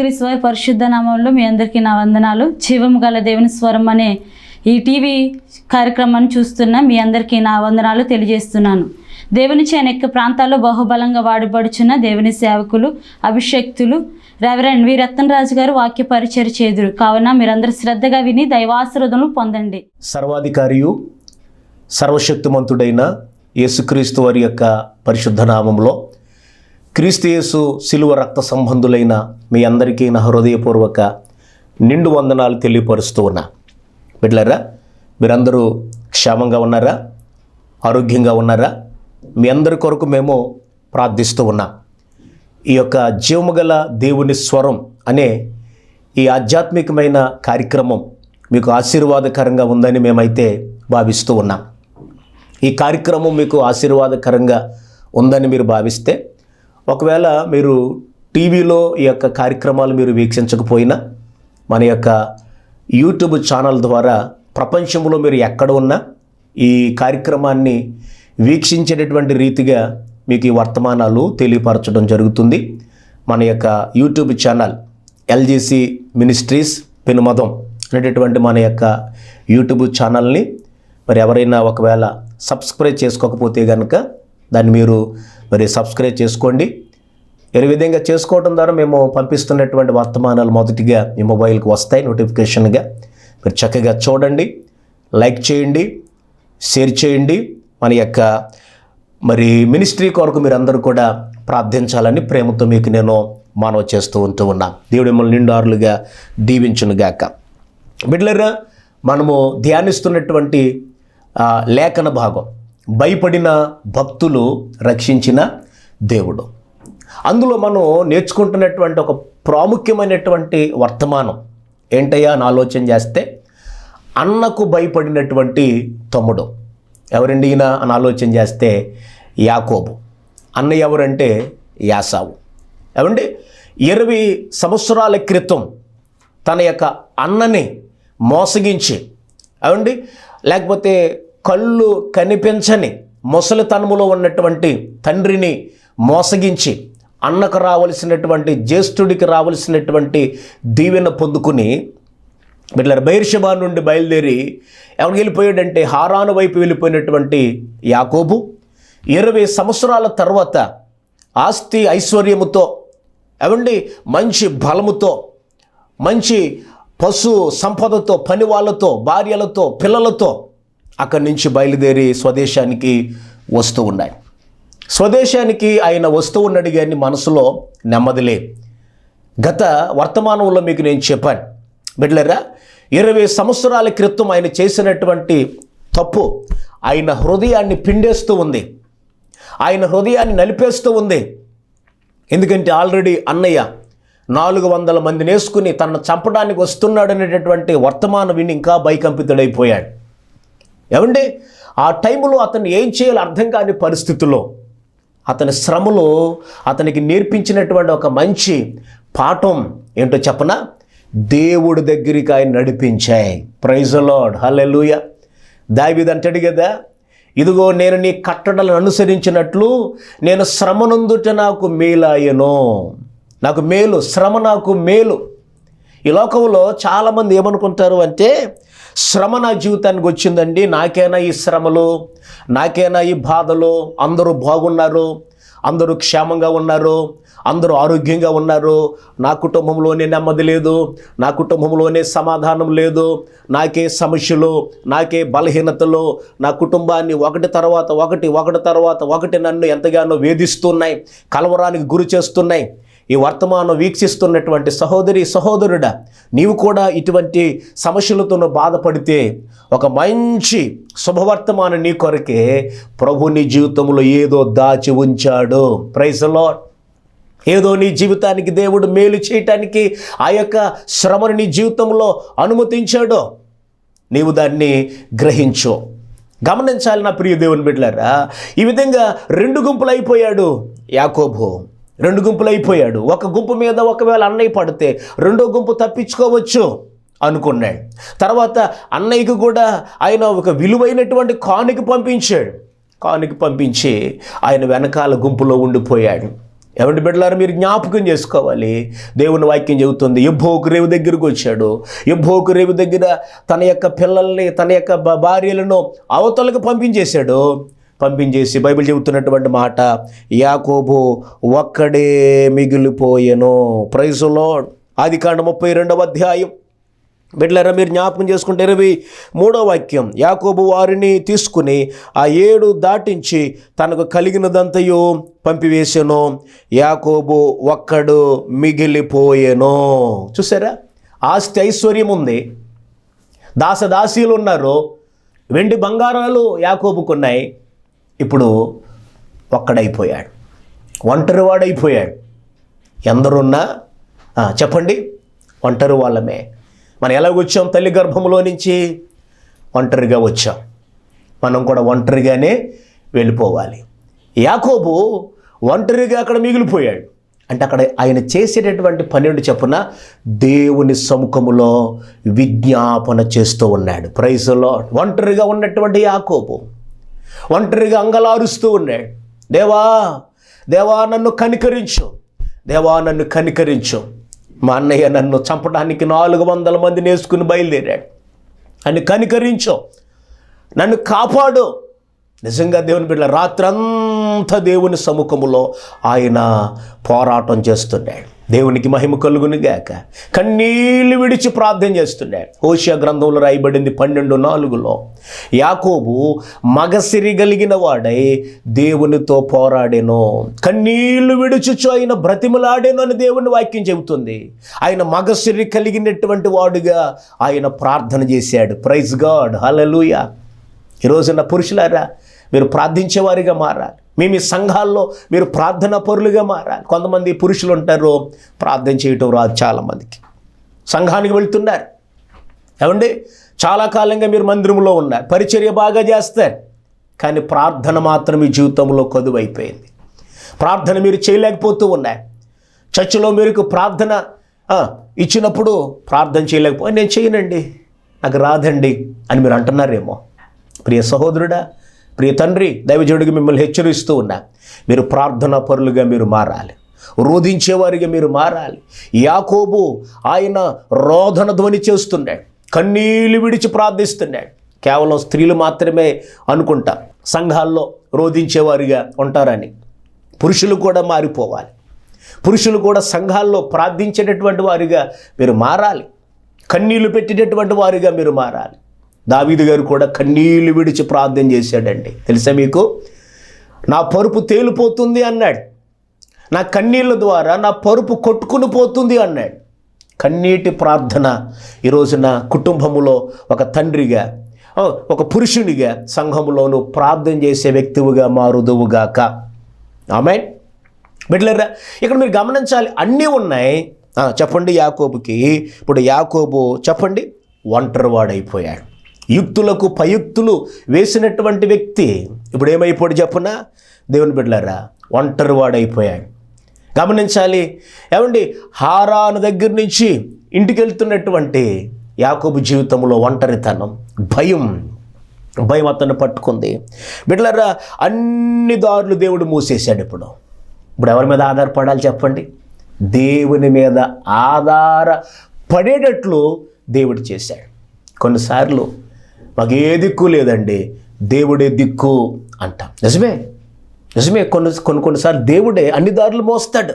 అయిన యేసుక్రీస్తు వారి పరిశుద్ధ నామంలో మీ అందరికీ నా వందనాలు. జీవం గల దేవుని స్వరం అనే ఈ టీవీ కార్యక్రమాన్ని చూస్తున్న మీ అందరికీ నా వందనాలు తెలియజేస్తున్నాను. దేవునిచే అనేక ప్రాంతాల్లో బహుబలంగా వాడబడుచున్న దేవుని సేవకులు అభిషక్తులు రెవరెండ్ వి. రాజు గారు వాక్య పరిచయ చేదురు. కావున మీరందరూ శ్రద్ధగా విని దైవాశ్రదములు పొందండి. సర్వాధికారియు సర్వశక్తిమంతుడైన యేసుక్రీస్తు వారి యొక్క పరిశుద్ధ నామంలో క్రీస్తుయేసు సిలువ శిలువ రక్త సంబంధులైన మీ అందరికీ నా హృదయపూర్వక నిండు వందనాలు తెలియపరుస్తూ ఉన్నా. బిడ్లరా మీరందరూ క్షేమంగా ఉన్నారా? ఆరోగ్యంగా ఉన్నారా? మీ అందరి కొరకు మేము ప్రార్థిస్తూ ఉన్నాం. ఈ యొక్క జీవము గల దేవుని స్వరం అనే ఈ ఆధ్యాత్మికమైన కార్యక్రమం మీకు ఆశీర్వాదకరంగా ఉందని మేమైతే భావిస్తూ ఉన్నాం. ఈ కార్యక్రమం మీకు ఆశీర్వాదకరంగా ఉందని మీరు భావిస్తే ఒకవేళ మీరు టీవీలో ఈ యొక్క కార్యక్రమాలు మీరు వీక్షించకపోయినా మన యొక్క యూట్యూబ్ ఛానల్ ద్వారా ప్రపంచంలో మీరు ఎక్కడ ఉన్నా ఈ కార్యక్రమాన్ని వీక్షించేటటువంటి రీతిగా మీకు ఈ వర్తమానాలు తెలియపరచడం జరుగుతుంది. మన యొక్క YouTube channel LGC ministries Penumadam అనేటటువంటి మన యొక్క యూట్యూబ్ ఛానల్ని మరి ఎవరైనా ఒకవేళ సబ్స్క్రైబ్ చేసుకోకపోతే కనుక దాన్ని మీరు మరి సబ్స్క్రైబ్ చేసుకోండి. ఈ విధంగా చేసుకోవడం ద్వారా మేము పంపిస్తున్నటువంటి వర్తమానాలు మొదటిగా మీ మొబైల్కి వస్తాయి నోటిఫికేషన్గా మీరు చక్కగా చూడండి లైక్ చేయండి షేర్ చేయండి. మన యొక్క మరి మినిస్ట్రీ కొరకు మీరు అందరూ కూడా ప్రార్థించాలని ప్రేమతో మీకు నేను మనవి చేస్తూ ఉంటూ ఉన్నా. దేవుడు మిమ్మల్ని నిండారులుగా దీవించునుగాక బిడ్లరా మనము ధ్యానిస్తున్నటువంటి లేఖన భాగం. భయపడిన భక్తులు రక్షించిన దేవుడు. అందులో మనం నేర్చుకుంటున్నటువంటి ఒక ప్రాముఖ్యమైనటువంటి వర్తమానం ఏంటయ్యా అని ఆలోచన చేస్తే అన్నకు భయపడినటువంటి తమ్ముడు ఎవరండి ఈయన అని ఆలోచన చేస్తే యాకోబు. అన్న ఎవరంటే యాసావు. ఏమండి? ఇరవై సంవత్సరాల క్రితం తన యొక్క అన్నని మోసగించి ఏమండి? లేకపోతే కళ్ళు కనిపించని ముసలితనములో ఉన్నటువంటి తండ్రిని మోసగించి అన్నకు రావలసినటువంటి జ్యేష్ఠుడికి రావలసినటువంటి దీవెన పొందుకుని బిడ్డలారా బైర్షబా నుండి బయలుదేరి ఎవరికి వెళ్ళిపోయాడంటే హారాను వైపు వెళ్ళిపోయినటువంటి యాకోబు. ఇరవై సంవత్సరాల తర్వాత ఆస్తి ఐశ్వర్యముతో ఏమండి మంచి బలముతో మంచి పశు సంపదతో పని వాళ్ళతో భార్యలతో పిల్లలతో అక్కడి నుంచి బయలుదేరి స్వదేశానికి వస్తూ ఉన్నాయి. స్వదేశానికి ఆయన వస్తూ ఉన్నాడు కానీ మనసులో నెమ్మదిలే గత వర్తమానంలో మీకు నేను చెప్పాను. బిడ్డలరా ఇరవై సంవత్సరాల క్రితం ఆయన చేసినటువంటి తప్పు ఆయన హృదయాన్ని పిండేస్తూ ఉంది. ఆయన హృదయాన్ని నలిపేస్తూ ఉంది. ఎందుకంటే ఆల్రెడీ అన్నయ్య నాలుగు వందల మందిని వేసుకుని తనను చంపడానికి వస్తున్నాడు అనేటటువంటి వర్తమానం విని ఇంకా భయకంపితుడైపోయాడు. ఏమండి? ఆ టైంలో అతను ఏం చేయాలో అర్థం కాని పరిస్థితుల్లో అతని శ్రమలో అతనికి నేర్పించినటువంటి ఒక మంచి పాఠం ఏంటో చెప్పన? దేవుడి దగ్గరికి ఆయన నడిపించాయి. ప్రైజ్ లార్డ్ హల్లెలూయ దావిది అంటాడు కదా ఇదిగో నేను నీ కట్టడలను అనుసరించినట్లు నేను శ్రమనందుట నాకు మేలాయను నాకు మేలు శ్రమ నాకు మేలు. ఈ లోకంలో చాలామంది ఏమనుకుంటారు అంటే శ్రమ నా జీవితానికి వచ్చిందండి. నాకేనా ఈ శ్రమలు? నాకేనా ఈ బాధలు? అందరూ బాగున్నారు. అందరూ క్షేమంగా ఉన్నారు. అందరూ ఆరోగ్యంగా ఉన్నారు. నా కుటుంబంలోనే నెమ్మది లేదు. నా కుటుంబంలోనే సమాధానం లేదు. నాకే సమస్యలు నాకే బలహీనతలు. నా కుటుంబాన్ని ఒకటి తర్వాత ఒకటి ఒకటి తర్వాత ఒకటి నన్ను ఎంతగానో వేధిస్తున్నాయి కలవరానికి గురి చేస్తున్నాయి. ఈ వర్తమానం వీక్షిస్తున్నటువంటి సహోదరి సహోదరుడా నీవు కూడా ఇటువంటి సమస్యలతో బాధపడితే ఒక మంచి శుభవర్తమానం నీ కొరకే ప్రభు నీ జీవితంలో ఏదో దాచి ఉంచాడు. ప్రైజ్ ఏదో నీ జీవితానికి దేవుడు మేలు చేయటానికి ఆ యొక్క శ్రమను నీ జీవితంలో అనుమతించాడో. నీవు దాన్ని గ్రహించు. గమనించాలి నా ప్రియ దేవుని బిడ్డలారా ఈ విధంగా రెండు గుంపులు అయిపోయాడు యాకోబు. రెండు గుంపులు అయిపోయాడు ఒక గుంపు మీద ఒకవేళ అన్నయ్య పడితే రెండో గుంపు తప్పించుకోవచ్చు అనుకున్నాడు తర్వాత అన్నయ్యకు కూడా ఆయన ఒక విలువైనటువంటి కానుకి పంపించాడు. కానుకి పంపించి ఆయన వెనకాల గుంపులో ఉండిపోయాడు. ఎవరి బిడ్డలారు మీరు జ్ఞాపకం చేసుకోవాలి. దేవుని వాక్యం చెబుతుంది ఎబ్బోకు రేవు దగ్గరకు వచ్చాడు. ఎబ్బోకు రేవు దగ్గర తన యొక్క పిల్లల్ని తన యొక్క భార్యలను అవతలకు పంపించేశాడు. పంపించేసి బైబిల్ చెబుతున్నటువంటి మాట యాకోబు ఒక్కడే మిగిలిపోయెను. ప్రైజులో ఆది కాండ ముప్పై రెండవ అధ్యాయం. బిడ్లరా మీరు జ్ఞాపకం చేసుకుంటే ఇరవై మూడో వాక్యం యాకోబు వారిని తీసుకుని ఆ ఏడు దాటించి తనకు కలిగినదంతయు పంపివేసెను. యాకోబు ఒక్కడు మిగిలిపోయెను. చూసారా? ఆస్తి ఐశ్వర్యం ఉంది. దాసదాసీలు ఉన్నారు. వెండి బంగారాలు యాకోబుకున్నాయి. ఇప్పుడు ఒక్కడైపోయాడు. ఒంటరివాడైపోయాడు. ఎందరున్నా చెప్పండి. ఒంటరి వాళ్ళమే. మనం ఎలా వచ్చాం తల్లి గర్భంలో నుంచి? ఒంటరిగా వచ్చాం. మనం కూడా ఒంటరిగానే వెళ్ళిపోవాలి. యాకోబు ఒంటరిగా అక్కడ మిగిలిపోయాడు. అంటే అక్కడ ఆయన చేసేటటువంటి పన్నెండు చెప్పున దేవుని సముఖములో విజ్ఞాపన చేస్తూ ఉన్నాడు. ప్రైజ్లో ఒంటరిగా ఉన్నటువంటి యాకోబు. ఒంటరిగా అంగలారుస్తూ ఉన్నాడు. దేవా దేవా నన్ను కనికరించు. దేవా నన్ను కనికరించు. మా అన్నయ్య నన్ను చంపడానికి నాలుగు వందల మందిని వేసుకుని బయలుదేరాడు. నన్ను కనికరించు. నన్ను కాపాడు. నిజంగా దేవుని బిడ్డ రాత్రంతా దేవుని సముఖములో ఆయన పోరాటం చేస్తున్నాడు. దేవునికి మహిమ కలుగుని గాక. కన్నీళ్ళు విడిచి ప్రార్థన చేస్తున్నాడు. హోషియా గ్రంథంలో రాయబడింది పన్నెండు నాలుగులో యాకోబు మగసిరి కలిగిన వాడై దేవునితో పోరాడెను. కన్నీళ్ళు విడుచుచు ఆయన బ్రతిమలాడేను అని దేవుని వాక్యం చెబుతుంది. ఆయన మగసిరి కలిగినటువంటి వాడుగా ఆయన ప్రార్థన చేశాడు. Praise God. హలలుయ ఈ పురుషులారా మీరు ప్రార్థించేవారిగా మారాలి. మీ మీ సంఘాల్లో మీరు ప్రార్థన పరులుగా మారాలి. కొంతమంది పురుషులు ఉంటారు ప్రార్థన చేయటం రాదు చాలామందికి. సంఘానికి వెళ్తున్నారు. ఏమండి? చాలా కాలంగా మీరు మందిరంలో ఉన్నారు. పరిచర్య బాగా చేస్తారు. కానీ ప్రార్థన మాత్రం మీ జీవితంలో కొదువైపోయింది. ప్రార్థన మీరు చేయలేకపోతూ ఉన్నారు. చర్చిలో మీరు ప్రార్థన ఇచ్చినప్పుడు ప్రార్థన చేయలేకపోయి నేను చేయనండి. నాకు రాదండి అని మీరు అంటున్నారేమో. ప్రియ సహోదరుడా ప్రియ తండ్రి దైవజుడికి మిమ్మల్ని హెచ్చరిస్తూ ఉన్నా మీరు ప్రార్థనా పరులుగా మీరు మారాలి. రోధించేవారిగా మీరు మారాలి. యాకోబు ఆయన రోధన ధ్వని చేస్తున్నాడు కన్నీళ్ళు విడిచి ప్రార్థిస్తున్నాడు. కేవలం స్త్రీలు మాత్రమే అనుకుంటా సంఘాల్లో రోధించేవారిగా ఉంటారని. పురుషులు కూడా మారిపోవాలి. పురుషులు కూడా సంఘాల్లో ప్రార్థించేటటువంటి వారిగా మీరు మారాలి. కన్నీళ్ళు పెట్టేటటువంటి వారిగా మీరు మారాలి. దావీదు గారు కూడా కన్నీళ్ళు విడిచి ప్రార్థన చేశాడండి. తెలుసా మీకు? నా పరుపు తేలిపోతుంది అన్నాడు. నా కన్నీళ్ళ ద్వారా నా పరుపు కొట్టుకుని పోతుంది అన్నాడు. కన్నీటి ప్రార్థన ఈరోజు నా కుటుంబములో ఒక తండ్రిగా ఒక పురుషునిగా సంఘములోను ప్రార్థన చేసే వ్యక్తివుగా మారుదువుగాక ఆమె బిడ్లరా ఇక్కడ మీరు గమనించాలి అన్నీ ఉన్నాయి. చెప్పండి యాకోబుకి. ఇప్పుడు యాకోబు చెప్పండి ఒంటరివాడైపోయాడు. యుక్తులకు పయుక్తులు వేసినటువంటి వ్యక్తి. ఇప్పుడు ఏమైపోయాడు చెప్పున? దేవుని బిడ్డలారా ఒంటరివాడైపోయాడు గమనించాలి. ఏమండి? హారాను దగ్గర నుంచి ఇంటికి వెళ్తున్నటువంటి యాకోబు జీవితంలో ఒంటరితనం భయం. భయం అతన్ని పట్టుకుంది. బిడ్డలారా అన్ని దారులు దేవుడు మూసేశాడు ఇప్పుడు. ఇప్పుడు ఎవరి మీద ఆధారపడాలి చెప్పండి? దేవుని మీద ఆధార పడేటట్లు దేవుడు చేశాడు. కొన్నిసార్లు మాకు ఏ దిక్కు లేదండి. దేవుడే దిక్కు అంటాం. నిజమే. నిజమే. కొన్ని కొన్ని కొన్నిసార్లు దేవుడే అన్ని దారులు మోస్తాడు.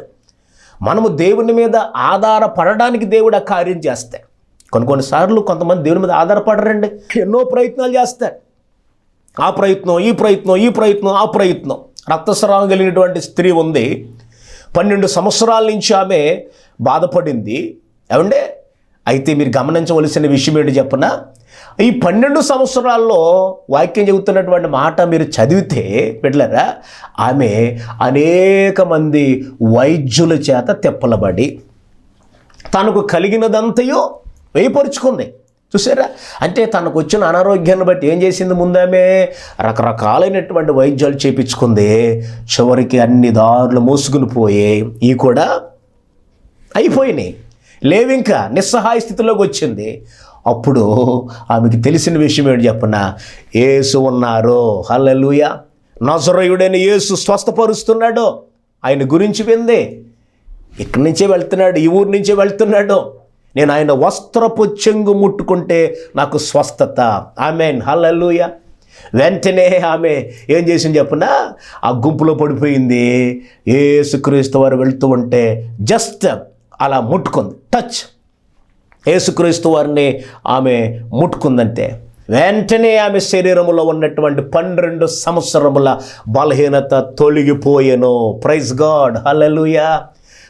మనము దేవుని మీద ఆధారపడడానికి దేవుడు ఆ కార్యం చేస్తాడు. కొన్ని కొన్నిసార్లు కొంతమంది దేవుని మీద ఆధారపడరండి. ఎన్నో ప్రయత్నాలు చేస్తారు. ఆ ప్రయత్నం ఈ ప్రయత్నం ఈ ప్రయత్నం ఆ ప్రయత్నం. రక్తస్రావం కలిగినటువంటి స్త్రీ ఉంది. పన్నెండు సంవత్సరాల నుంచి ఆమె బాధపడింది. ఏమండే? అయితే మీరు గమనించవలసిన విషయం ఏంటి చెప్పనా? ఈ పన్నెండు సంవత్సరాల్లో వాక్యం చెబుతున్నటువంటి మాట మీరు చదివితే బిడ్డలారా ఆమె అనేక మంది వైద్యుల చేత తెప్పలబడి తనకు కలిగినదంతయో వేయపరుచుకుంది. చూసారా? అంటే తనకు వచ్చిన అనారోగ్యాన్ని బట్టి ఏం చేసింది ముందామే రకరకాలైనటువంటి వైద్యాలు చేపించుకుంది. చివరికి అన్ని దారులు మోసుకుని పోయి ఈ కూడా అయిపోయినాయి. లేవింకా నిస్సహాయ స్థితిలోకి వచ్చింది. అప్పుడు ఆమెకి తెలిసిన విషయం ఏంటి చెప్పిన? ఏసు ఉన్నారు. హల్లెలూయా. నజరయుడైన యేసు స్వస్థపరుస్తున్నాడు. ఆయన గురించి విందే. ఇక్కడి నుంచే వెళ్తున్నాడు. ఈ ఊరి నుంచే వెళ్తున్నాడు. నేను ఆయన వస్త్రపు చెంగు ముట్టుకుంటే నాకు స్వస్థత. ఆమెన్. హల్లెలూయ. వెంటనే ఆమె ఏం చేసింది చెప్పిన? ఆ గుంపులో పడిపోయింది. ఏసుక్రీస్తు వారు వెళ్తూ ఉంటే జస్ట్ అలా ముట్టుకుంది. టచ్. యేసుక్రీస్తు వారిని ఆమె ముట్టుకుందంటే వెంటనే ఆమె శరీరంలో ఉన్నటువంటి పన్నెండు సంవత్సరముల బలహీనత తొలగిపోయెను. Praise God. హలలుయా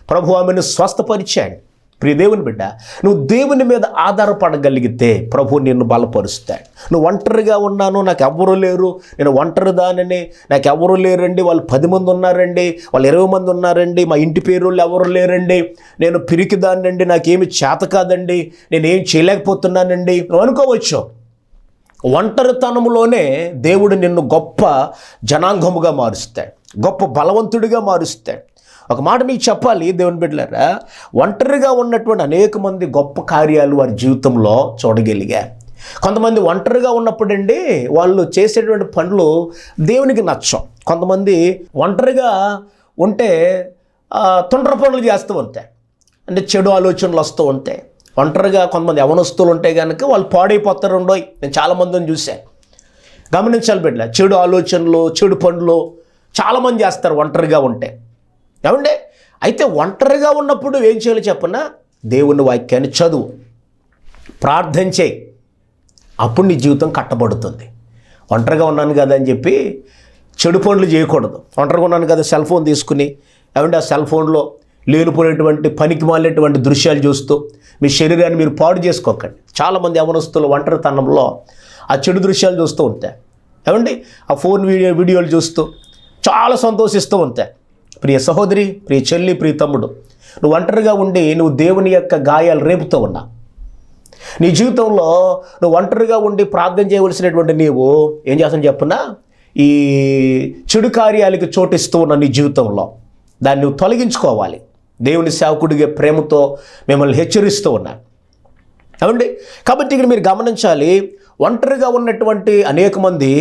ప్రభు ఆమెను స్వస్థపరిచాడు. ప్రియ దేవుని బిడ్డ నువ్వు దేవుని మీద ఆధారపడగలిగితే ప్రభు నిన్ను బలపరుస్తాడు. నువ్వు ఒంటరిగా ఉన్నాను నాకు ఎవ్వరు లేరు. నేను ఒంటరి దానిని నాకు ఎవరు లేరండి. వాళ్ళు పది మంది ఉన్నారండి వాళ్ళు ఇరవై మంది ఉన్నారండి మా ఇంటి పేరు ఎవరు లేరండి. నేను పిరికి దాన్నండి నాకేమి చేత కాదండి. నేను ఏం చేయలేకపోతున్నానండి. నువ్వు అనుకోవచ్చు. ఒంటరితనంలోనే దేవుడు నిన్ను గొప్ప జనాంగముగా మారుస్తాడు. గొప్ప బలవంతుడిగా మారుస్తాడు. ఒక మాట మీకు చెప్పాలి దేవుని బిడ్డలారా? ఒంటరిగా ఉన్నటువంటి అనేక మంది గొప్ప కార్యాలు వారి జీవితంలో చూడగలిగా. కొంతమంది ఒంటరిగా ఉన్నప్పుడండి వాళ్ళు చేసేటువంటి పనులు దేవునికి నచ్చం. కొంతమంది ఒంటరిగా ఉంటే తొండ్ర పనులు చేస్తూ ఉంటాయి అంటే చెడు ఆలోచనలు వస్తూ ఉంటాయి. ఒంటరిగా కొంతమంది యవనస్తులు ఉంటే కనుక వాళ్ళు పాడైపోతారు ఉండోయ్ నేను చాలామందిని చూశాను. గమనించాలి బిడ్డ చెడు ఆలోచనలు చెడు పనులు చాలామంది చేస్తారు ఒంటరిగా ఉంటే. ఏమండే? అయితే ఒంటరిగా ఉన్నప్పుడు ఏం చేయాలో చెప్పనా? దేవుని వాక్యాన్ని చదువు. ప్రార్థన చేయి. అప్పుడు నీ జీవితం కట్టబడుతుంది. ఒంటరిగా ఉన్నాను కదా అని చెప్పి చెడు పనులు చేయకూడదు. ఒంటరిగా ఉన్నాను కదా సెల్ ఫోన్ తీసుకుని. ఏమంటే ఆ సెల్ ఫోన్లో లేనిపోయినటువంటి పనికి మాలినటువంటి దృశ్యాలు చూస్తూ మీ శరీరాన్ని మీరు పాడు చేసుకోకండి. చాలామంది యవనస్తులు ఒంటరితనంలో ఆ చెడు దృశ్యాలు చూస్తూ ఉంటాయి ఏమండి? ఆ ఫోన్ వీడియో వీడియోలు చూస్తూ చాలా సంతోషిస్తూ ఉంటాయి ప్రియ సహోదరి ప్రియ చెల్లి ప్రియ తమ్ముడు నువ్వు ఒంటరిగా ఉండి నువ్వు దేవుని యొక్క గాయాలు రేపుతూ ఉన్నా. నీ జీవితంలో నువ్వు ఒంటరిగా ఉండి ప్రార్థన చేయవలసినటువంటి నీవు ఏం చేస్తాను చెప్పున్నా? ఈ చెడు కార్యాలకి చోటిస్తూ ఉన్న నీ జీవితంలో దాన్ని నువ్వు తొలగించుకోవాలి. దేవుని సేవకుడిగా ప్రేమతో మిమ్మల్ని హెచ్చరిస్తూ ఉన్నాను అవండి కాబట్టి ఇక్కడ మీరు గమనించాలి ఒంటరిగా ఉన్నటువంటి అనేక మంది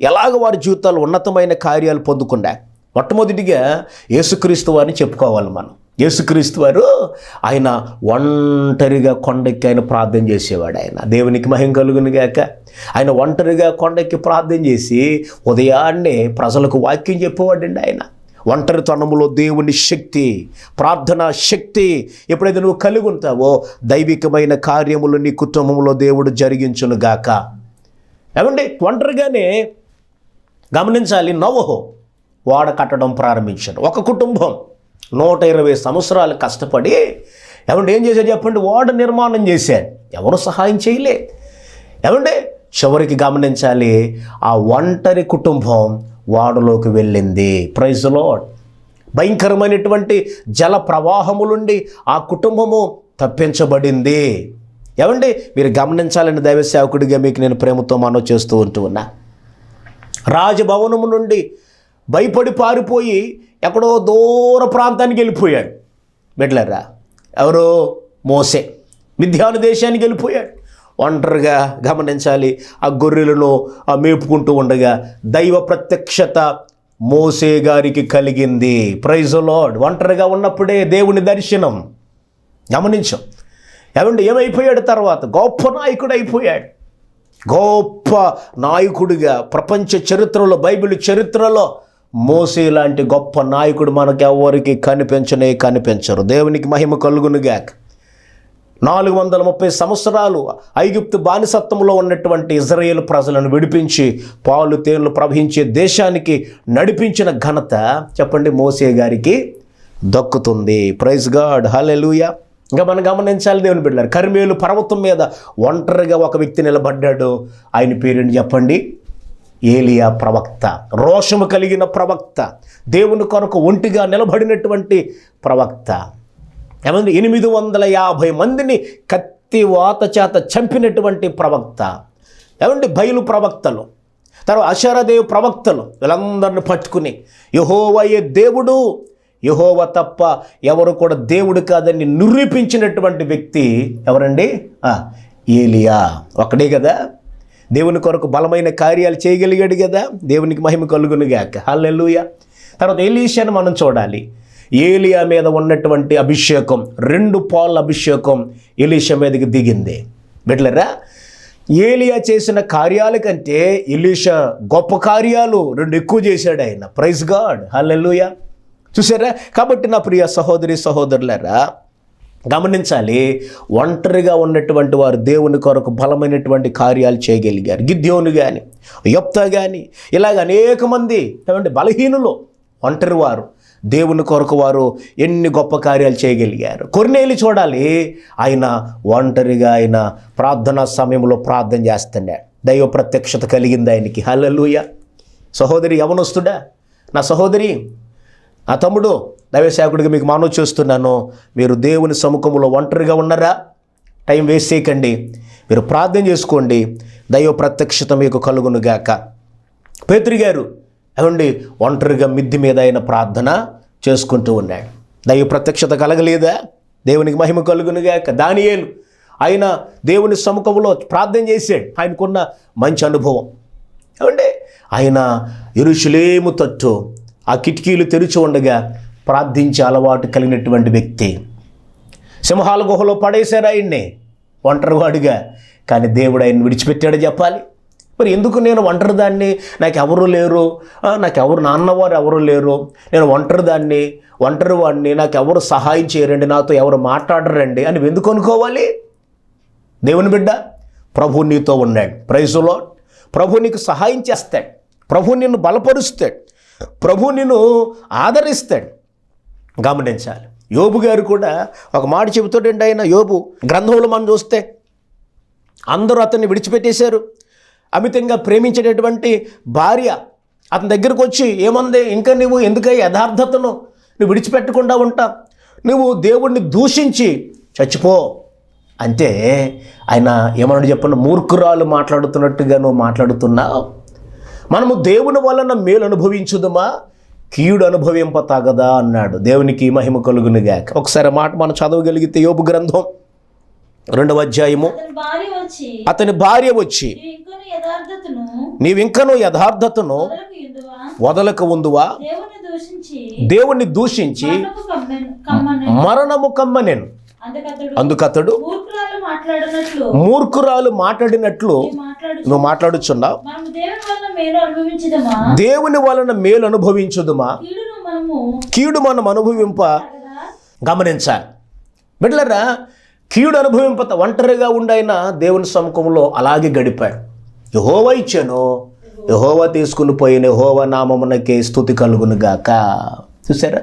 ఎలాగ వారి జీవితాలు ఉన్నతమైన కార్యాలు పొందుకున్నారు మొట్టమొదటిగా యేసుక్రీస్తు వారిని చెప్పుకోవాలి మనం. యేసుక్రీస్తు వారు ఆయన ఒంటరిగా కొండెక్కి ఆయన ప్రార్థన చేసేవాడు ఆయన. దేవునికి మహిం కలుగును గాక. ఆయన ఒంటరిగా కొండెక్కి ప్రార్థన చేసి ఉదయాన్నే ప్రజలకు వాక్యం చెప్పేవాడండి ఆయన. ఒంటరితనములో దేవుని శక్తి ప్రార్థనా శక్తి ఎప్పుడైతే నువ్వు కలిగి ఉంటావో దైవికమైన కార్యములు నీ కుటుంబంలో దేవుడు జరిగించును గాక. ఏమండి? ఒంటరిగానే గమనించాలి నవహో వాడ కట్టడం ప్రారంభించాడు. ఒక కుటుంబం నూట ఇరవై సంవత్సరాలు కష్టపడి ఏమంటే ఏం చేశారు చెప్పండి? ఓడ నిర్మాణం చేశారు ఎవరు సహాయం చేయలే. ఏమంటే చివరికి గమనించాలి ఆ ఒంటరి కుటుంబం వాడలోకి వెళ్ళింది. ప్రైజ్ భయంకరమైనటువంటి జల ప్రవాహములుండి ఆ కుటుంబము తప్పించబడింది. ఏమండి మీరు గమనించాలని దైవ సేవకుడిగా మీకు నేను ప్రేమతో మనవి చేస్తూ ఉంటూ ఉన్నా. రాజభవనము నుండి భయపడి పారిపోయి ఎక్కడో దూర ప్రాంతానికి వెళ్ళిపోయాడు. బిడ్లరా ఎవరు మోసే మిథ్యాను దేశానికి వెళ్ళిపోయాడు. ఒంటరిగా గమనించాలి ఆ గొర్రెలను ఆ మేపుకుంటూ ఉండగా దైవ ప్రత్యక్షత మోసే గారికి కలిగింది. ప్రైజ్ లార్డ్ ఒంటరిగా ఉన్నప్పుడే దేవుని దర్శనం. గమనించాం. ఏమండి ఏమైపోయాడు తర్వాత? గొప్ప నాయకుడు అయిపోయాడు. గొప్ప నాయకుడిగా ప్రపంచ చరిత్రలో బైబిల్ చరిత్రలో మోసే లాంటి గొప్ప నాయకుడు మనకి ఎవరికి కనిపించనే కనిపించరు. దేవునికి మహిమ కలుగునుగాక నాలుగు వందల ముప్పై సంవత్సరాలు ఐగుప్తు బానిసత్వంలో ఉన్నటువంటి ఇజ్రాయేల్ ప్రజలను విడిపించి పాలు తేనెలు ప్రవహించే దేశానికి నడిపించిన ఘనత చెప్పండి మోసే గారికి దక్కుతుంది. Praise God. హల్లెలూయా. ఇంకా మనం గమనించాలి దేవుని బిడ్డారు కర్మేలు పర్వతం మీద ఒంటరిగా ఒక వ్యక్తి నిలబడ్డాడు. ఆయన పేరుని చెప్పండి? ఏలియా ప్రవక్త రోషము కలిగిన ప్రవక్త దేవుని కొరకు ఒంటిగా నిలబడినటువంటి ప్రవక్త. ఏమంటే ఎనిమిది వందల యాభై మందిని కత్తి వాత చేత చంపినటువంటి ప్రవక్త. ఏమండి? బయలు ప్రవక్తలు. తర్వాత అషరదేవ్ ప్రవక్తలు. వీళ్ళందరిని పట్టుకుని యహోవయ్యే దేవుడు. యహోవ తప్ప ఎవరు కూడా దేవుడు కాదని నిరూపించినటువంటి వ్యక్తి ఎవరండి? ఏలియా. ఒకడే కదా? దేవుని కొరకు బలమైన కార్యాలు చేయగలిగాడు కదా? దేవునికి మహిమ కలుగునుగాక హల్లెలూయ. తర్వాత ఎలీషాను మనం చూడాలి. ఏలియా మీద ఉన్నటువంటి అభిషేకం రెండు పాల్ అభిషేకం ఎలీషా మీదకి దిగింది. బిడ్లరా ఏలియా చేసిన కార్యాల కంటే ఎలీషా గొప్ప కార్యాలు రెండు ఎక్కువ చేశాడు ఆయన. Praise God hallelujah. చూసారా? కాబట్టి నా ప్రియ సహోదరి సహోదరులారా గమనించాలి. ఒంటరిగా ఉన్నటువంటి వారు దేవుని కొరకు బలమైనటువంటి కార్యాలు చేయగలిగారు. గిద్యోను కానీ యొప్త కానీ ఇలాగ అనేక మంది ఏమంటే బలహీనులు ఒంటరి వారు. దేవుని కొరకు వారు ఎన్ని గొప్ప కార్యాలు చేయగలిగారు. కొన్నేళ్ళు చూడాలి. ఆయన ఒంటరిగా ఆయన ప్రార్థనా సమయంలో ప్రార్థన చేస్తున్నాడు. దైవ ప్రత్యక్షత కలిగింది ఆయనకి. హలలుయ సహోదరి యవనొస్తుడా? నా సహోదరి నా తమ్ముడు దైవసేవకుడిగా మీకు మనవి చేస్తున్నాను. మీరు దేవుని సముఖంలో ఒంటరిగా ఉన్నారా? టైం వేస్ట్ చేయకండి. మీరు ప్రార్థన చేసుకోండి. దైవ ప్రత్యక్షత మీకు కలుగునుగాక పేతురి గారు ఏమండి? ఒంటరిగా మిద్ది మీద ఆయన ప్రార్థన చేసుకుంటూ ఉన్నాడు. దైవ ప్రత్యక్షత కలగలేదా? దేవునికి మహిమ కలుగునుగాక దానియేలు ఆయన దేవుని సముఖంలో ప్రార్థన చేశాడు. ఆయనకున్న మంచి అనుభవం. ఏమండి? ఆయన ఇరుషులేము తట్టు ఆ కిటికీలు తెరిచి ఉండగా ప్రార్థించే అలవాటు కలిగినటువంటి వ్యక్తి. సింహాల గుహలో పడేశారు ఆయన్ని. ఒంటరివాడిగా కానీ దేవుడు ఆయన విడిచిపెట్టాడు చెప్పాలి. మరి ఎందుకు నేను ఒంటరి దాన్ని? నాకు ఎవరు లేరు. నాకు ఎవరు నాన్నవారు ఎవరు లేరు. నేను ఒంటరి దాన్ని ఒంటరి వాడిని నాకు ఎవరు సహాయం చేయరండి నాతో ఎవరు మాట్లాడరండి అని ఎందుకు అనుకోవాలి? దేవుని బిడ్డ ప్రభు నీతో ఉన్నాడు. ప్రైజులో ప్రభు నీకు సహాయం చేస్తాడు. ప్రభు నిన్ను బలపరుస్తాడు. ప్రభు నిన్ను ఆదరిస్తాడు. గమనించాలి. యోబు గారు కూడా ఒక మాట చెబుతాడండి ఆయన యోబు గ్రంథంలో మనం చూస్తే అందరూ అతన్ని విడిచిపెట్టేశారు. అమితంగా ప్రేమించేటటువంటి భార్య అతని దగ్గరకు వచ్చి ఏమంది? ఇంకా నువ్వు ఎందుకై యథార్థతను? నువ్వు విడిచిపెట్టకుండా ఉంటా. నువ్వు దేవుణ్ణి దూషించి చచ్చిపో. అంటే ఆయన ఏమన్నాడు చెప్పండి? మూర్ఖురాలు మాట్లాడుతున్నట్టుగా నువ్వు మాట్లాడుతున్నావు. మనము దేవుని వలన మేలు అనుభవించుదమా? కీడు అనుభవింప తగదా అన్నాడు. దేవునికి మహిమ కలుగునుగాక ఒకసారి మాట మనం చదవగలిగితే యోబు గ్రంథం రెండవ అధ్యాయము. అతని భార్య వచ్చి అతని భార్య వచ్చి "నీవు ఇంకొన్ని యథార్థతను నీవింకను యథార్థతను వదలకు ఉందువా? దేవుణ్ణి దూషించి మరణము కమ్మనెను. అందుకతడు అందుకతడు మూర్ఖురాలు మాట్లాడినట్లు. నువ్వు మాట్లాడుచున్నావు దేవుని వలన మేలు అనుభవించదమా? కీడు మనం అనుభవింప గమనించాలి బిడ్డలరా కీడు అనుభవింపత ఒంటరిగా ఉండైన దేవుని సముఖంలో అలాగే గడిపాడు. యహోవా ఇచ్చాను. యహోవా తీసుకుని పోయిన యహోవా నామమునకే స్థుతి కలుగునుగాక. చూసారా?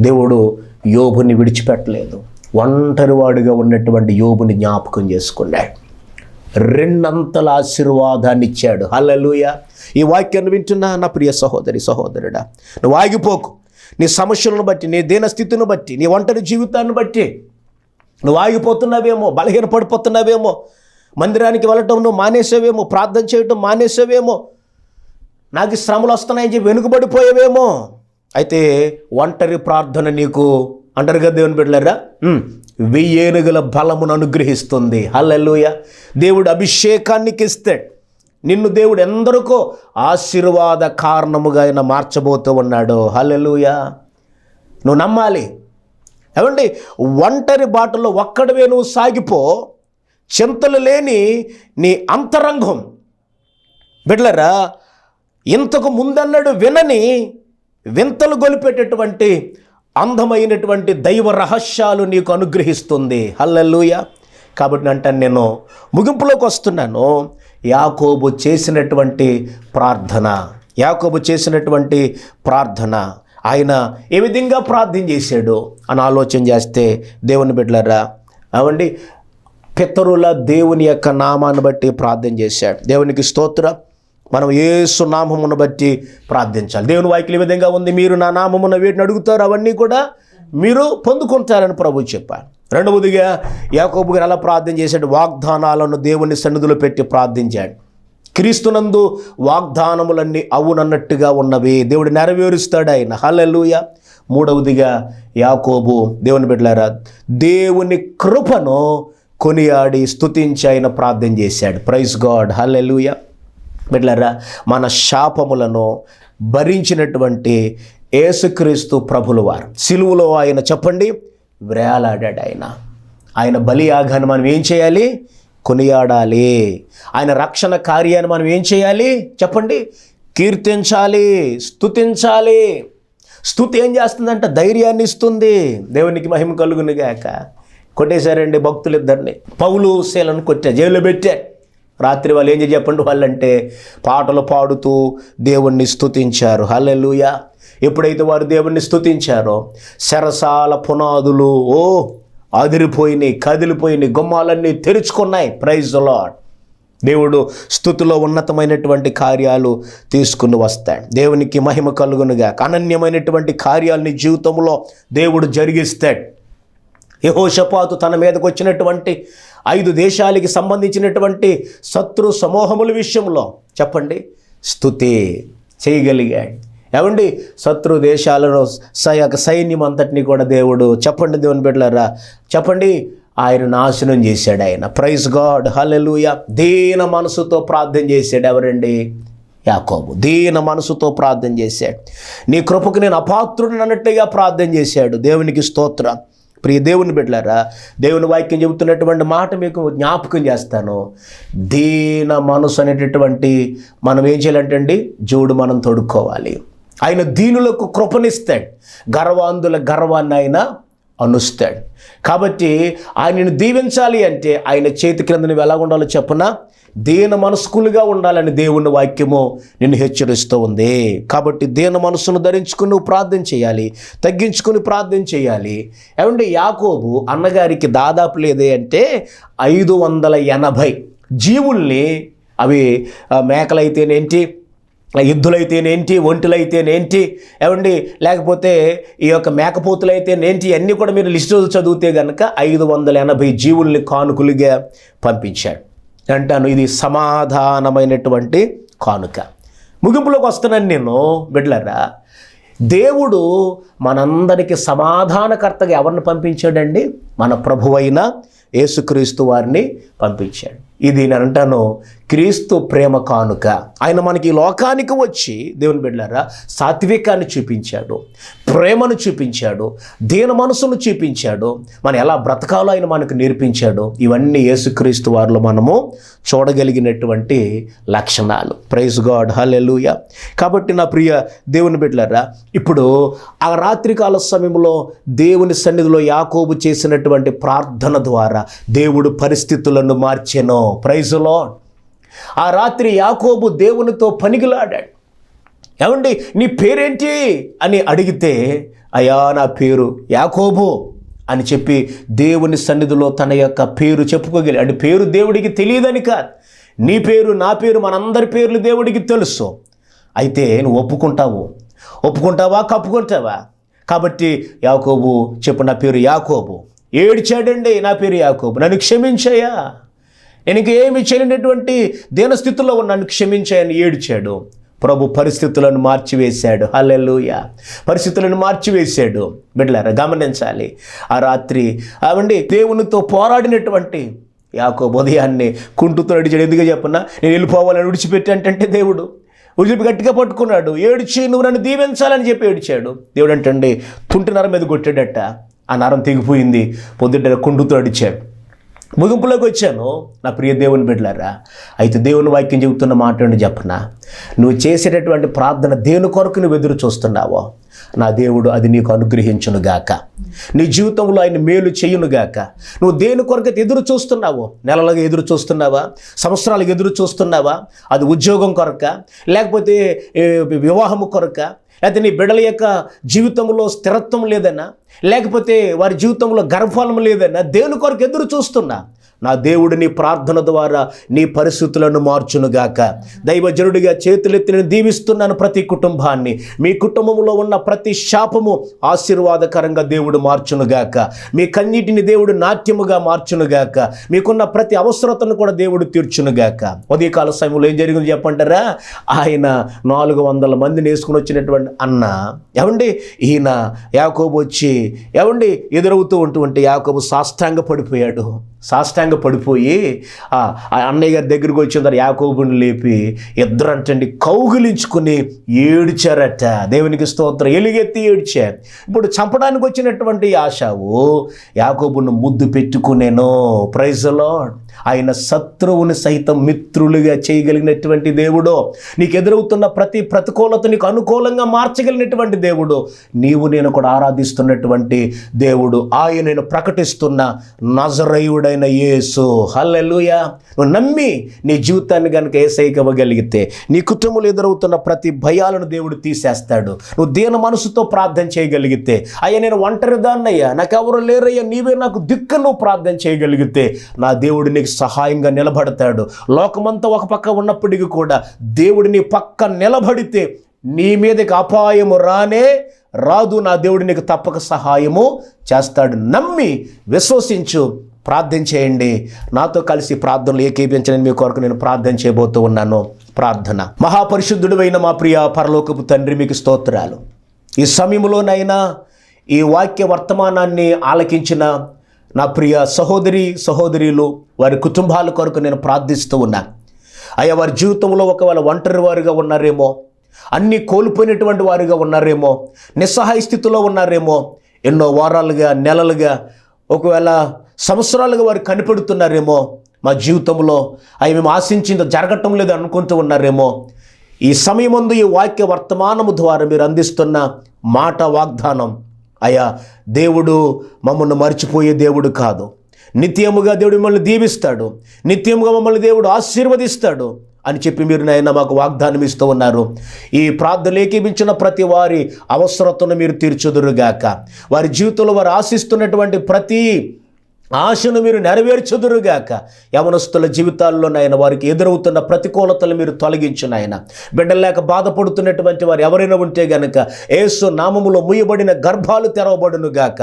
దేవుడు యోబుని విడిచిపెట్టలేదు. ఒంటరివాడుగా ఉన్నటువంటి యోబుని జ్ఞాపకం చేసుకున్నాడు. రెండంతల ఆశీర్వాదాన్ని ఇచ్చాడు. హలలుయ ఈ వాక్యాన్ని వింటున్నా నా ప్రియ సహోదరి సహోదరుడా. నువ్వు ఆగిపోకు. నీ సమస్యలను బట్టి నీ దీనస్థితిని బట్టి నీ ఒంటరి జీవితాన్ని బట్టి నువ్వు ఆగిపోతున్నావేమో బలహీన పడిపోతున్నావేమో మందిరానికి వెళ్ళటం నువ్వు మానేసావేమో ప్రార్థన చేయటం మానేసావేమో నాకు శ్రమలు వస్తున్నాయని చెప్పి వెనుకబడిపోయావేమో. అయితే ఒంటరి ప్రార్థన నీకు అంటారు కదా దేవుని బిడ్డలారా? వెయ్యేనుగుల బలమును అనుగ్రహిస్తుంది. హల్లెలూయ. దేవుడు అభిషేకానికి ఇస్తాడు నిన్ను దేవుడు ఎందరికో ఆశీర్వాద కారణముగా ఆయన మార్చబోతూ ఉన్నాడు. హల్లెలూయ. నువ్వు నమ్మాలి. ఏమండి? ఒంటరి బాటలో ఒక్కడవే నువ్వు సాగిపో చింతలు లేని నీ అంతరంగం. బిడ్లరా ఇంతకు ముందన్నడు వినని వింతలు గొలిపేటటువంటి అందమైనటువంటి దైవ రహస్యాలు నీకు అనుగ్రహిస్తుంది. హల్లెలూయ. కాబట్టి అంటాను నేను ముగింపులోకి వస్తున్నాను. యాకోబు చేసినటువంటి ప్రార్థన. యాకోబు చేసినటువంటి ప్రార్థన. ఆయన ఏ విధంగా ప్రార్థన చేశాడు అని ఆలోచన చేస్తే దేవుని బిడ్డలరా అవండి పితరుల దేవుని యొక్క నామాన్ని బట్టి ప్రార్థన చేశాడు. దేవునికి స్తోత్రం. మనం ఏసు నామమును బట్టి ప్రార్థించాలి. దేవుని వాక్యం ఈ విధంగా ఉంది. మీరు నా నామమున వీటిని అడుగుతారు. అవన్నీ కూడా మీరు పొందుకుంటారని ప్రభు చెప్పారు. రెండవదిగా యాకోబు గారు అలా ప్రార్థన చేశాడు. వాగ్దానాలను దేవుని సన్నిధిలో పెట్టి ప్రార్థించాడు. క్రీస్తునందు వాగ్దానములన్నీ అవునన్నట్టుగా ఉన్నవి. దేవుడు నెరవేరుస్తాడు ఆయన. హల్లెలూయ. మూడవదిగా యాకోబు దేవుని బిడ్డలారా దేవుని కృపను కొనియాడి స్తుతించి ఆయన ప్రార్థన చేశాడు. Praise God. హల్లెలూయ. బిడ్డలారా మన శాపములను భరించినటువంటి యేసుక్రీస్తు ప్రభులు వారు. సిలువులో ఆయన చెప్పండి వేలాడాడు ఆయన. ఆయన బలి యాగాన్ని మనం ఏం చేయాలి? కొనియాడాలి. ఆయన రక్షణ కార్యాన్ని మనం ఏం చేయాలి? చెప్పండి కీర్తించాలి స్థుతించాలి స్థుతి ఏం చేస్తుందంటే? ధైర్యాన్ని ఇస్తుంది. దేవునికి మహిమ కలుగునిగాక. కొట్టేశారండి భక్తులు ఇద్దరిని పౌలు శీలను కొట్టారు జైల్లో పెట్టారు రాత్రి వాళ్ళు ఏం చేసి చెప్పండి? వాళ్ళంటే పాటలు పాడుతూ దేవుణ్ణి స్తుతించారు. హల్లెలూయా. ఎప్పుడైతే వారు దేవుణ్ణి స్తుతించారో శరసాల పునాదులు ఓ అదిరిపోయినాయి కదిలిపోయినాయి గుమ్మాలన్నీ తెరుచుకున్నాయి. ప్రైజ్ లాడ్ దేవుడు స్థుతిలో ఉన్నతమైనటువంటి కార్యాలు తీసుకుని వస్తాడు. దేవునికి మహిమ కలుగునుగా అనన్యమైనటువంటి కార్యాలని జీవితంలో దేవుడు జరిగిస్తాడు. యహోషపాతు తన మీదకు వచ్చినటువంటి ఐదు దేశాలకి సంబంధించినటువంటి శత్రు సమూహముల విషయంలో చెప్పండి. స్థుతి చేయగలిగాడు. ఏమండి? శత్రు దేశాలను యొక్క సైన్యం అంతటిని కూడా దేవుడు చెప్పండి దేవుని బిడ్డలారా. చెప్పండి. ఆయన నాశనం చేశాడు ఆయన. ప్రైజ్ గాడ్ హలెలుయ దీన మనసుతో ప్రార్థన చేశాడు ఎవరండి? యాకోబు. దీన మనసుతో ప్రార్థన చేశాడు. నీ కృపకు నేను అపాత్రుడిని అన్నట్టుగా ప్రార్థన చేశాడు. దేవునికి స్తోత్రం. ప్రియ దేవుని బిడ్డలారా దేవుని వాక్యం చెబుతున్నటువంటి మాట మీకు జ్ఞాపకం చేస్తాను. దీన మనసు అనేటటువంటి మనం ఏం చేయాలంటే అండి జోడు మనం తొడుక్కోవాలి. ఆయన దీనులకు కృపనిస్తాడు. గర్వాంధుల గర్వాన్ని ఆయన అనుస్తాడు. కాబట్టి ఆయనను దీవించాలి అంటే ఆయన చేతి క్రింద నువ్వు ఎలా ఉండాలో చెప్పున? దీన మనస్కులుగా ఉండాలని దేవుని వాక్యము నిన్ను హెచ్చరిస్తూ ఉంది. కాబట్టి దీన మనసును ధరించుకుని నువ్వు ప్రార్థన చేయాలి తగ్గించుకుని ప్రార్థన చేయాలి. ఏమంటే యాకోబు అన్నగారికి దాదాపు లేదే అంటే ఐదు వందల ఎనభై జీవుల్ని అవి మేకలైతేనేంటి? ఎద్దులైతేనేంటి ఒంటులైతేనేంటి ఏమండి? లేకపోతే ఈ యొక్క మేకపోతులైతేనేంటి అన్నీ కూడా మీరు లిస్టు చదివితే కనుక ఐదు వందల ఎనభై జీవుల్ని కానుకలుగా పంపించాడు. అంటాను ఇది సమాధానమైనటువంటి కానుక. ముగింపులోకి వస్తున్నాను నేను బిడ్లరా దేవుడు మనందరికీ సమాధానకర్తగా ఎవరిని పంపించాడండి? మన ప్రభువైన యేసుక్రీస్తు వారిని పంపించాడు. ఇది నేను అంటాను క్రీస్తు ప్రేమ కానుక. ఆయన మనకి ఈ లోకానికి వచ్చి దేవుని బిడ్డారా సాత్వికాన్ని చూపించాడు ప్రేమను చూపించాడు దీన మనసును చూపించాడు మనం ఎలా బ్రతకాలో ఆయన మనకు నేర్పించాడు. ఇవన్నీ యేసుక్రీస్తు వారిలో మనము చూడగలిగినటువంటి లక్షణాలు. ప్రైజ్ గాడ్ హల్లెలూయా కాబట్టి నా ప్రియ దేవుని బిడ్డారా ఇప్పుడు ఆ రాత్రికాల సమయంలో దేవుని సన్నిధిలో యాకోబు చేసినటువంటి ప్రార్థన ద్వారా దేవుడు పరిస్థితులను మార్చెను. ప్రైజ్ ఆ రాత్రి యాకోబు దేవునితో పనికిలాడాడు. ఏమండి నీ పేరేంటి అని అడిగితే అయా నా పేరు యాకోబు అని చెప్పి దేవుని సన్నిధిలో తన యొక్క పేరు చెప్పుకోగలి అంటే పేరు దేవుడికి తెలియదని కాదు. నీ పేరు నా పేరు మనందరి పేర్లు దేవుడికి తెలుసు. అయితే నువ్వు ఒప్పుకుంటావు. ఒప్పుకుంటావా కప్పుకుంటావా? కాబట్టి యాకోబు చెప్పు నా పేరు యాకోబు. ఏడిచాడండి నా పేరు యాకోబు. నన్ను క్షమించయ్యా. నేను ఏమి చేయలేనటువంటి దీనస్థితిలో ఉన్న క్షమించాయని ఏడిచాడు. ప్రభు పరిస్థితులను మార్చివేశాడు. హలెలుయ పరిస్థితులను మార్చివేశాడు. బిడ్డలారా గమనించాలి. ఆ రాత్రి అవండి దేవునితో పోరాడినటువంటి యాకో ఉదయాన్నే కుంటుతో నడిచాడు. ఎందుకు చెప్పన్నా నేను వెళ్ళిపోవాలని విడిచిపెట్టి అంటే దేవుడు విడిచిపెట్టి గట్టిగా పట్టుకున్నాడు. ఏడిచి నువ్వు నన్ను దీవించాలని చెప్పి ఏడిచాడు. దేవుడు అంటే తుంటి నరం మీద కొట్టాడట. ఆ నరం తెగిపోయింది. పొద్దుట కుండుతో అడిచాడు ముగింపులోకి వచ్చాను. నా ప్రియ దేవుని బిడ్డలారా అయితే దేవుని వాక్యం చెబుతున్న మాట చెప్పనా? నువ్వు చేసేటటువంటి ప్రార్థన దేని కొరకు నువ్వు ఎదురు చూస్తున్నావో? నా దేవుడు అది నీకు అనుగ్రహించునుగాక నీ జీవితంలో ఆయన మేలు చేయునుగాక నువ్వు దేని కొరకైతే ఎదురు చూస్తున్నావో నెలలుగా ఎదురు చూస్తున్నావా సంవత్సరాలకు ఎదురు చూస్తున్నావా అది ఉద్యోగం కొరక లేకపోతే వివాహము కొరక లేకపోతే నీ బిడ్డల యొక్క జీవితంలో స్థిరత్వం లేదన్నా లేకపోతే వారి జీవితంలో గర్భఫలం లేదన్నా దేని కొరకు ఎదురు చూస్తున్నా నా దేవుడు నీ ప్రార్థన ద్వారా నీ పరిస్థితులను మార్చునుగాక. దైవజనుడిగా చేతులెత్తి నేను దీవిస్తున్నాను ప్రతి కుటుంబాన్ని. మీ కుటుంబంలో ఉన్న ప్రతి శాపము ఆశీర్వాదకరంగా దేవుడు మార్చునుగాక. మీ కన్నీటిని దేవుడు నాట్యముగా మార్చునుగాక. మీకున్న ప్రతి అవసరతను కూడా దేవుడు తీర్చునుగాక. ఉదయకాల సమయంలో ఏం జరిగింది చెప్పంటారా? ఆయన నాలుగు వందల మందిని వేసుకుని వచ్చినటువంటి అన్న ఏమండి ఈయన యాకోబు వచ్చి ఏమండి ఎదురవుతూ ఉంటుంటే యాకోబు సాష్టాంగ పడిపోయాడు సాష్టాంగ పడిపోయి ఆ అన్నయ్య గారి దగ్గరికి వచ్చిన తర్వాత యాకోబుని లేపి ఇద్దరు అంటండి కౌగిలించుకుని ఏడ్చారట. దేవునికి స్తోత్రం. ఎలుగెత్తి ఏడ్చారు. ఇప్పుడు చంపడానికి వచ్చినటువంటి ఆశావు యాకోబును ముద్దు పెట్టుకునేను. ప్రైజలో ఆయన శత్రువుని సైతం మిత్రులుగా చేయగలిగినటువంటి దేవుడు నీకు ఎదురవుతున్న ప్రతి ప్రతికూలత నీకు అనుకూలంగా మార్చగలిగినటువంటి దేవుడు నీవు నేను కూడా ఆరాధిస్తున్నటువంటి దేవుడు. ఆయన నేను ప్రకటిస్తున్న నజరయుడైన యేసు. హల్లెలుయ. నువ్వు నమ్మి నీ జీవితాన్ని కనుక ఏసైకవ్వగలిగితే నీ కుటుంబంలో ఎదురవుతున్న ప్రతి భయాలను దేవుడు తీసేస్తాడు. నువ్వు దీన మనసుతో ప్రార్థన చేయగలిగితే అయ్యా నేను ఒంటరిదాన్నయ్యా నాకెవరు లేరయ్యా నీవే నాకు దిక్కు నువ్వు ప్రార్థన చేయగలిగితే నా దేవుడిని నీకు సహాయంగా నిలబడతాడు. లోకమంతా ఒక పక్క ఉన్నప్పటికీ కూడా దేవుడిని పక్క నిలబడితే నీ మీదకి అపాయము రానే రాదు. నా దేవుడు నీకు తప్పక సహాయము చేస్తాడు. నమ్మి విశ్వసించు. ప్రార్థన చేయండి. నాతో కలిసి ప్రార్థనలు ఏకీపించని మీ కొరకు నేను ప్రార్థన చేయబోతూ ఉన్నాను. ప్రార్థన. మహాపరిశుద్ధుడు మా ప్రియ పరలోకపు తండ్రి మీకు స్తోత్రాలు. ఈ సమయంలోనైనా ఈ వాక్య వర్తమానాన్ని ఆలకించిన నా ప్రియ సహోదరి సహోదరులు వారి కుటుంబాల కొరకు నేను ప్రార్థిస్తూ ఉన్నాను అయ్యా వారి జీవితంలో ఒకవేళ ఒంటరి వారుగా ఉన్నారేమో అన్నీ కోల్పోయినటువంటి వారుగా ఉన్నారేమో నిస్సహాయ స్థితిలో ఉన్నారేమో ఎన్నో వారాలుగా నెలలుగా ఒకవేళ సంవత్సరాలుగా వారు కనిపెడుతున్నారేమో మా జీవితంలో అవి మేము ఆశించింది జరగటం లేదు అనుకుంటూ ఉన్నారేమో ఈ సమయమందు ఈ వాక్య వర్తమానము ద్వారా మీరు అందిస్తున్న మాట వాగ్దానం. అయ్యా దేవుడు మమ్మల్ని మర్చిపోయే దేవుడు కాదు. నిత్యముగా దేవుడు మిమ్మల్ని దీవిస్తాడు. నిత్యముగా మమ్మల్ని దేవుడు ఆశీర్వదిస్తాడు అని చెప్పి మీరు నాయన మాకు వాగ్దానం ఇస్తూ ఉన్నారు. ఈ ప్రార్థన ఏకీపించిన ప్రతి వారి అవసరతను మీరు తీర్చుదురుగాక. వారి జీవితంలో వారు ఆశిస్తున్నటువంటి ప్రతి ఆశను మీరు నెరవేర్చుదురుగాక. యవనస్తుల జీవితాల్లో నాయన వారికి ఎదురవుతున్న ప్రతికూలతలు మీరు తొలగించు నాయన. బిడ్డలేక బాధపడుతున్నటువంటి వారు ఎవరైనా ఉంటే గనక ఏసు నామములో ముయ్యబడిన గర్భాలు తెరవబడును గాక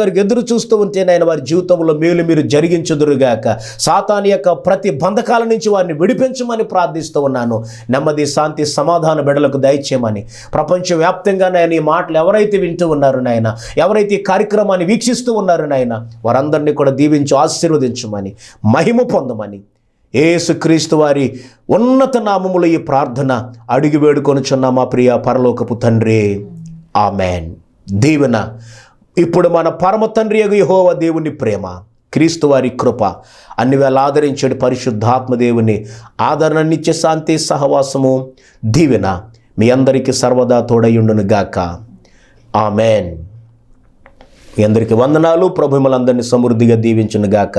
గారికి ఎదురు చూస్తూ ఉంటే నాయన వారి జీవితంలో మేలు మీరు జరిగించుదురుగాక. సాతాని యొక్క ప్రతి బంధకాల నుంచి వారిని విడిపించమని ప్రార్థిస్తూ ఉన్నాను. నెమ్మది శాంతి సమాధాన బిడ్డలకు దయచేయమని. ప్రపంచవ్యాప్తంగా నాయన ఈ మాటలు ఎవరైతే వింటూ ఉన్నారు నాయన ఎవరైతే ఈ కార్యక్రమాన్ని వీక్షిస్తూ ఉన్నారు నాయన వారందరినీ కూడా దీవించు ఆశీర్వదించమని మహిమ పొందమని ఏసుక్రీస్తు వారి ఉన్నత నామముల ఈ ప్రార్థన అడిగి వేడుకొనుచున్న మా ప్రియ పరలోకపు తండ్రి. ఆమెన్. దీవెన. ఇప్పుడు మన పరమ తండ్రి యహోవ దేవుని ప్రేమ క్రీస్తు వారి కృప అన్ని వేళ ఆదరించాడు పరిశుద్ధాత్మ దేవుని ఆదరణనిచ్చే శాంతి సహవాసము దీవెన మీ అందరికీ సర్వదా తోడయుండును గాక ఆమెన్. మీ అందరికీ వందనాలు. ప్రభు మిమ్మల్ని సమృద్ధిగా దీవించును గాక.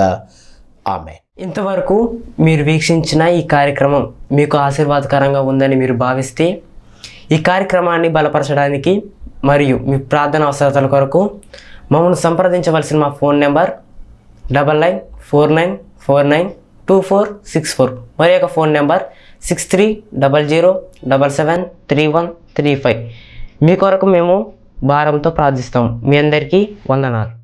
ఇంతవరకు మీరు వీక్షించిన ఈ కార్యక్రమం మీకు ఆశీర్వాదకరంగా ఉందని మీరు భావిస్తే ఈ కార్యక్రమాన్ని బలపరచడానికి మరియు మీ ప్రార్థన అవసరతల కొరకు మమ్మల్ని సంప్రదించవలసిన మా phone number double nine four nine four nine two four six four. మరి యొక్క phone number six three double zero double seven three one three five. మీ కొరకు మేము భారంతో ప్రార్థిస్తాం. మీ అందరికీ వందనాలు.